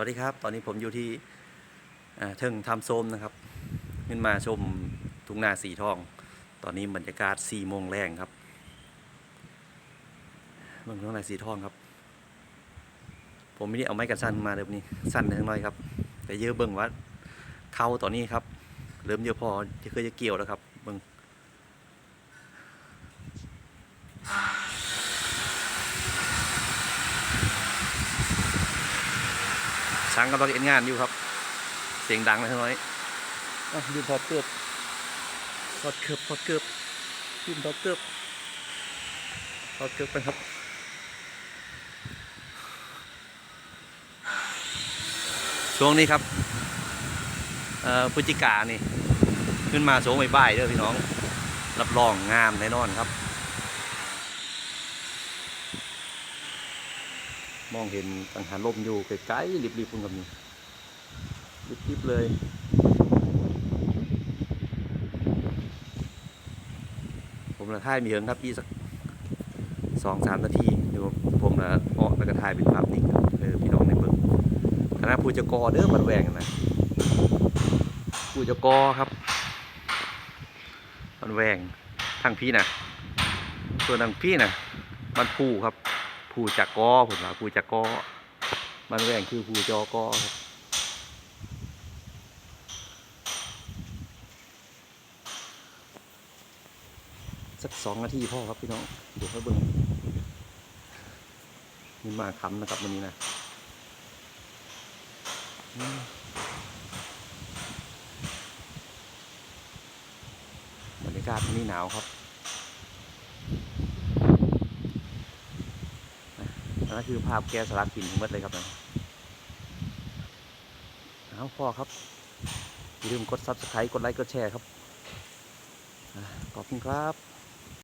วัสดีครับ ตอนนี้ผมอยู่ที่เทิงทำโซมนะครับ ขึ้นมาชมทุ่งนาสีทอง ตอนนี้บรรยากาศสี่โมงแรงครับเมืองทุ่งนาสีทองครับ ผมไม่ได้เอาไม้กันสั้นมาเดี๋ยวนี้สั้นเล็กน้อยครับ แต่เยอะเบิ่งว่าเขาตอนนี้ครับ เริ่มเยอะพอที่เคยจะเกี่ยวแล้วครับเบิ่ง ช้างกำลังเอ็นงานอยู่ครับ เสียงดังเลยน้อยอะยืนถอดเกือบถอดเกือบถอดเกือบยืนถอดเกือบถอดเกือบไปครับช่วงนี้ครับเอ่อพฤศจิกานี่ ขึ้นมาโสงบ่ายๆเด้อพี่น้อง รับรองงามแน่นอนครับ มองเห็นกังหันลมอยู่ไกลๆริบๆคุณกับนี่ริบๆเลยผมละท่ายมีเหิงครับพี่สักสองสามนาทีเดี๋ยวผมละออกแล้วก็ถ่ายเป็นภาพนิ่งเออพี่น้องในเบิ่งคณะผู้จะกอเด้อมันแหวงนะผู้จะกอครับมันแหวงทางพี่นะส่วนทางพี่นะมันผู้ครับ ผู้จักกอผมว่าผู้จักกอมันแหวงคือผู้จอกอสักสองนาทีพ่อครับพี่น้องเดี๋ยวค่อยเบิ่งนี่มาคำนะครับวันนี้นะบรรยากาศวันนี้หนาวครับ นั่นคือภาพแกะสลักหินทั้งหมดเลยครับนะเอาพ่อครับอย่าลืมกด subscribe กดไลค์กดแชร์ครับขอบคุณครับ